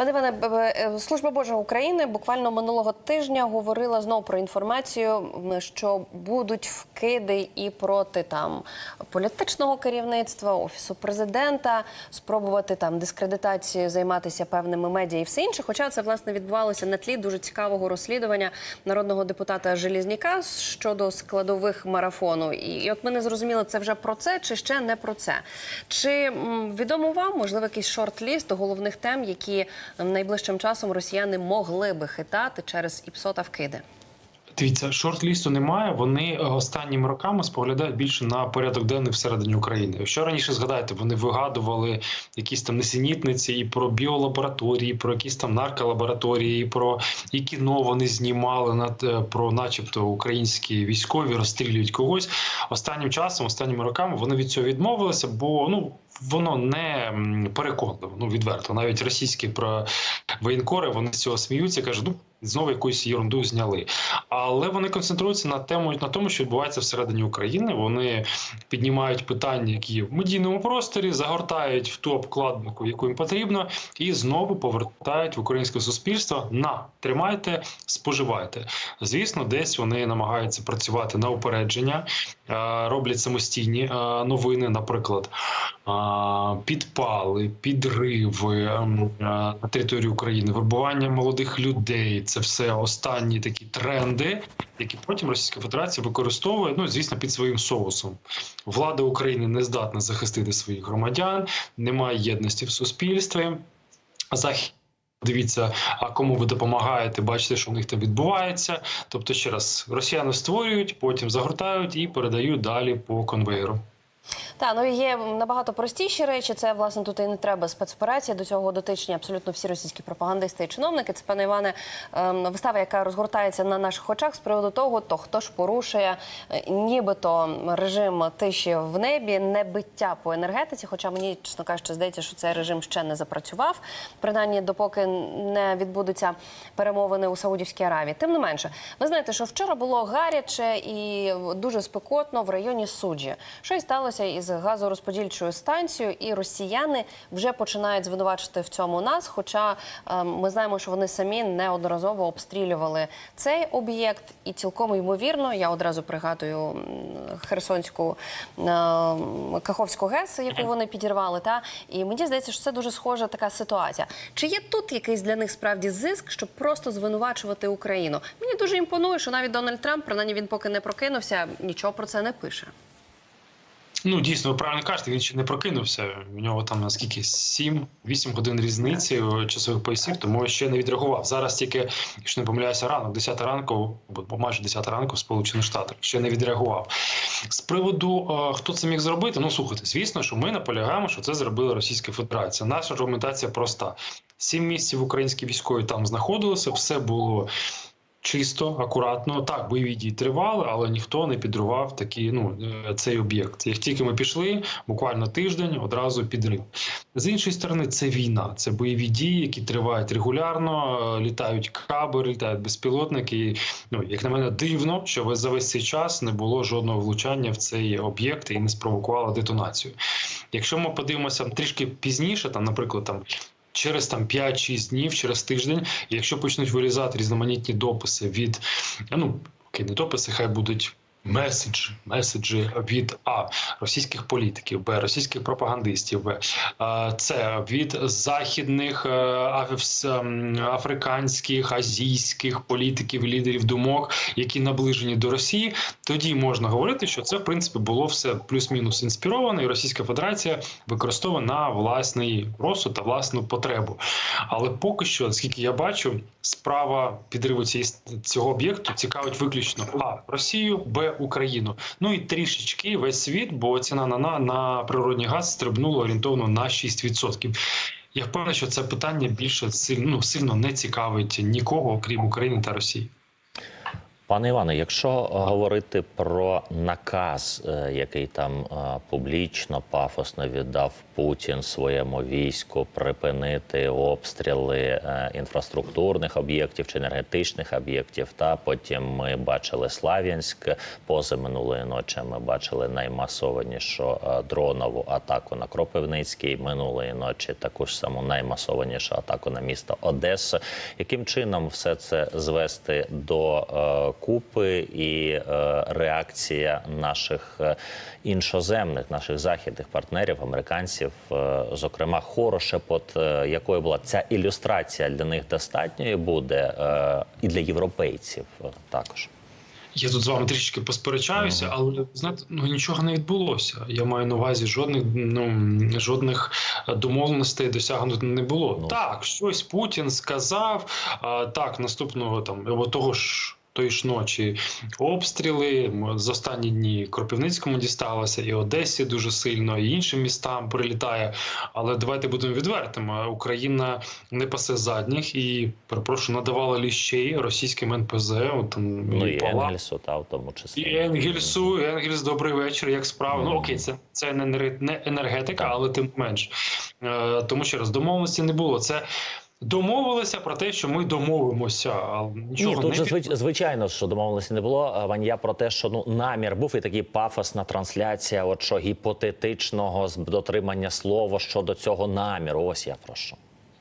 Пане Іване, е, служба Божа України буквально минулого тижня говорила знову про інформацію, що будуть вкиди і проти там політичного керівництва, офісу президента, спробувати там дискредитацією займатися певними медіа і все інше. Хоча це власне відбувалося на тлі дуже цікавого розслідування народного депутата Желізняка щодо складових марафону. І, от ми не зрозуміли, це вже про це чи ще не про це. Чи відомо вам, можливо, якийсь шорт-ліст головних тем, які найближчим часом росіяни могли би хитати через ІПСО та вкиди? Дивіться, шорт-лісту немає. Вони е, останніми роками споглядають більше на порядок денний всередині України. Якщо раніше згадаєте, вони вигадували якісь там несенітниці і про біолабораторії, про якісь там нарколабораторії, про і кіно вони знімали над е, про, начебто, українські військові розстрілюють когось. Останнім часом, останніми роками, вони від цього відмовилися, бо ну. Воно не переконливо, ну відверто. Навіть російські про воєнкори вони з цього сміються, кажуть, ну знову якусь єрунду зняли. Але вони концентруються на тему на тому, що відбувається всередині України. Вони піднімають питання, які є в медійному просторі, загортають в ту обкладинку, яку їм потрібно, і знову повертають в українське суспільство на тримайте, споживайте. Звісно, десь вони намагаються працювати на упередження, е, роблять самостійні е, новини, наприклад. е, Підпали, підриви ем, на території України, вербування молодих людей це все останні такі тренди, які потім Російська Федерація використовує, ну звісно, під своїм соусом. Влада України не здатна захистити своїх громадян, немає єдності в суспільстві. Захід. Дивіться, а кому ви допомагаєте, бачите, що в них там відбувається. Тобто, ще раз, росіяни створюють, потім загортають і передають далі по конвейеру. Та ну є набагато простіші речі. Це власне тут і не треба спецоперації. До цього дотичні абсолютно всі російські пропагандисти і чиновники. Це пане Іване ем, вистава, яка розгортається на наших очах з приводу того, то хто ж порушує е, нібито режим тиші в небі, не биття по енергетиці. Хоча мені, чесно кажучи, здається, що цей режим ще не запрацював, принаймні допоки не відбудуться перемовини у Саудівській Аравії. Тим не менше, ви знаєте, що вчора було гаряче і дуже спекотно в районі суджі. Що й сталося із газорозподільчою станцією, і росіяни вже починають звинувачити в цьому нас. Хоча е, ми знаємо, що вони самі неодноразово обстрілювали цей об'єкт, і цілком ймовірно, я одразу пригадую Херсонську е, Каховську ГЕС, яку вони підірвали. Та і мені здається, що це дуже схожа така ситуація. Чи є тут якийсь для них справді зиск, щоб просто звинувачувати Україну? Мені дуже імпонує, що навіть Дональд Трамп, принаймні він поки не прокинувся, нічого про це не пише. Ну, дійсно, ви правильно кажете, він ще не прокинувся. У нього там наскільки 7-8 годин різниці часових поясів, тому ще не відреагував. Зараз тільки, якщо не помиляюся, ранок, 10 ранку, або майже 10 ранку в Сполучених Штатах, ще не відреагував. З приводу е, хто це міг зробити, ну слухайте, звісно, що ми наполягаємо, що це зробила Російська Федерація. Наша аргументація проста: сім місяців українські військові там знаходилися, все було. Чисто, акуратно, так, бойові дії тривали, але ніхто не підривав такі, ну, е, цей об'єкт. Як тільки ми пішли, буквально тиждень, одразу підрив. З іншої сторони, це війна, це бойові дії, які тривають регулярно, е, літають каби, літають безпілотники. Ну, як на мене, дивно, що за весь цей час не було жодного влучання в цей об'єкт і не спровокувало детонацію. Якщо ми подивимося трішки пізніше, там, наприклад, там. Через там 5-6 днів, через тиждень, якщо почнуть вирізати різноманітні дописи від ну окей, не дописи, хай будуть меседжі, меседжі від А російських політиків, Б російських пропагандистів, Б це від західних е, аф- африканських, азійських політиків, лідерів думок, які наближені до Росії. Тоді можна говорити, що це в принципі було все плюс-мінус інспіровано, і Російська Федерація використовує на власний розсуд та власну потребу. Але поки що, наскільки я бачу, справа підриву цього об'єкту цікавить виключно а Росію, б Україну. Ну і трішечки весь світ, бо ціна на на, на природний газ стрибнула орієнтовно на 6%. Я впевнений, що це питання більше сильно, ну, сильно не цікавить нікого, окрім України та Росії. Пане Іване, якщо говорити про наказ, е, який там е, публічно пафосно віддав Путін своєму війську, припинити обстріли е, інфраструктурних об'єктів чи енергетичних об'єктів, та потім ми бачили Слав'янськ позаминулої ночі. Ми бачили наймасованішу е, дронову атаку на Кропивницький минулої ночі, таку ж саму наймасованішу атаку на місто Одеса. Яким чином все це звести до е, купи і е, реакція наших е, іншоземних, наших західних партнерів, американців, е, зокрема Хорошепот, е, якою була ця ілюстрація для них достатньою буде і для європейців також. Я тут з вами трішки посперечаюся, але знаєте, ну нічого не відбулося. Я маю на увазі жодних ну жодних домовленостей досягнуто не було. Ну. Так, щось Путін сказав. А, так, наступного там або того ж. Тої ж ночі обстріли за останні дні Кропивницькому дісталося, і Одесі дуже сильно, і іншим містам прилітає. Але давайте будемо відвертими. Україна не пасе задніх і перепрошую, надавала ліщей російським НПЗ. От, там, Ну і і Енгельсу, та в тому числі. і Енгельсу, Енгельс, добрий вечір. Як справа? Ну окей, це, це не, енер- енергетика, але тим менш. Е, тому ще раз домовленості не було. Це домовилися про те, що ми домовимося. А нічого Ні, тут не же звич- звичайно, що домовленості не було. А, Вань, я про те, що ну намір був і такий пафосна трансляція, от що гіпотетичного дотримання слова щодо цього наміру. Ось я прошу.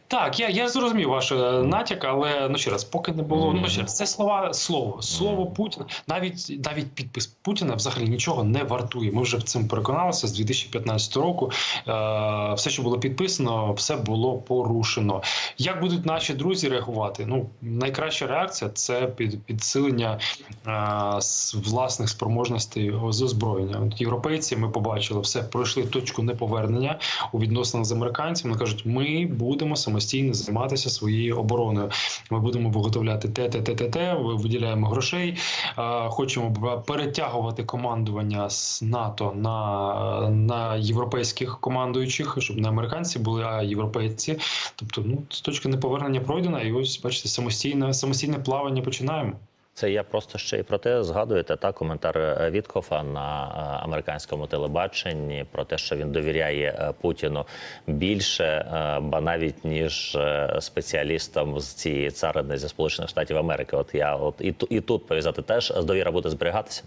Так, я, я зрозумів ваш е, натяк, але ну ще раз, поки не було. Ну ще раз, це слова слово. Слово Путіна. Навіть навіть підпис Путіна взагалі нічого не вартує. Ми вже в цим переконалися з 2015 року. Е, все, що було підписано, все було порушено. Як будуть наші друзі реагувати? Ну найкраща реакція це під підсилення е, власних спроможностей з озброєння. От європейці ми побачили все, пройшли точку неповернення у відносинах з американцями. Вони кажуть, ми будемо самостійно займатися своєю обороною. Ми будемо виготовляти те, те, те, те, те, ви- виділяємо грошей. Хочемо перетягувати командування з НАТО на, на європейських командуючих, щоб не американці були, а європейці. Тобто, ну з точки неповернення пройдена, і ось бачите, самостійне самостійне плавання починаємо. Це я просто ще й про те згадуєте та коментар е, Віткофа на е, американському телебаченні про те, що він довіряє е, Путіну більше, ба навіть ніж спеціалістам з цієї царини зі Сполучених Штатів Америки. От я от і і тут пов'язати теж довіра буде зберігатися.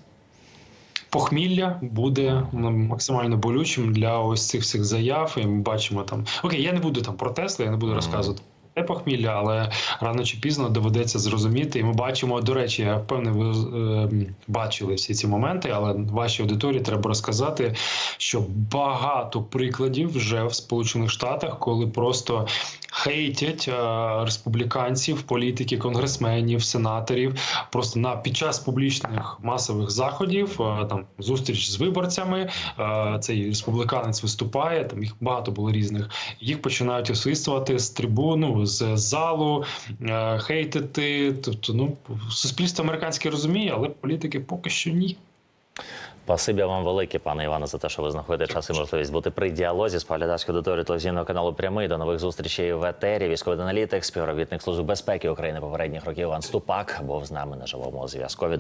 Похмілля буде максимально болючим для ось цих всіх заяв. І ми бачимо там. Окей, я не буду там про Тесли, я не буду розказувати. Те похмілля, але рано чи пізно доведеться зрозуміти. І ми бачимо, до речі, я впевнений, ви е, бачили всі ці моменти, але вашій аудиторії треба розказати, що багато прикладів вже в Сполучених Штатах, коли просто хейтять е, республіканців, політиків, конгресменів, сенаторів, просто на під час публічних масових заходів, е, там зустріч з виборцями, е, цей республіканець виступає. Там їх багато було різних. Їх починають освистувати з трибуну, з залу, е, хейтити. Тобто, ну суспільство американське розуміє, але політики поки що ні. Спасибі вам велике, пане Іване, за те, що ви знаходите час і можливість бути при діалозі з глядацькою аудиторією телевізійного каналу Прямий. До нових зустрічей в етері. Військовий аналітик, співробітник служби безпеки України попередніх років Іван Ступак був з нами на живому зв'язку.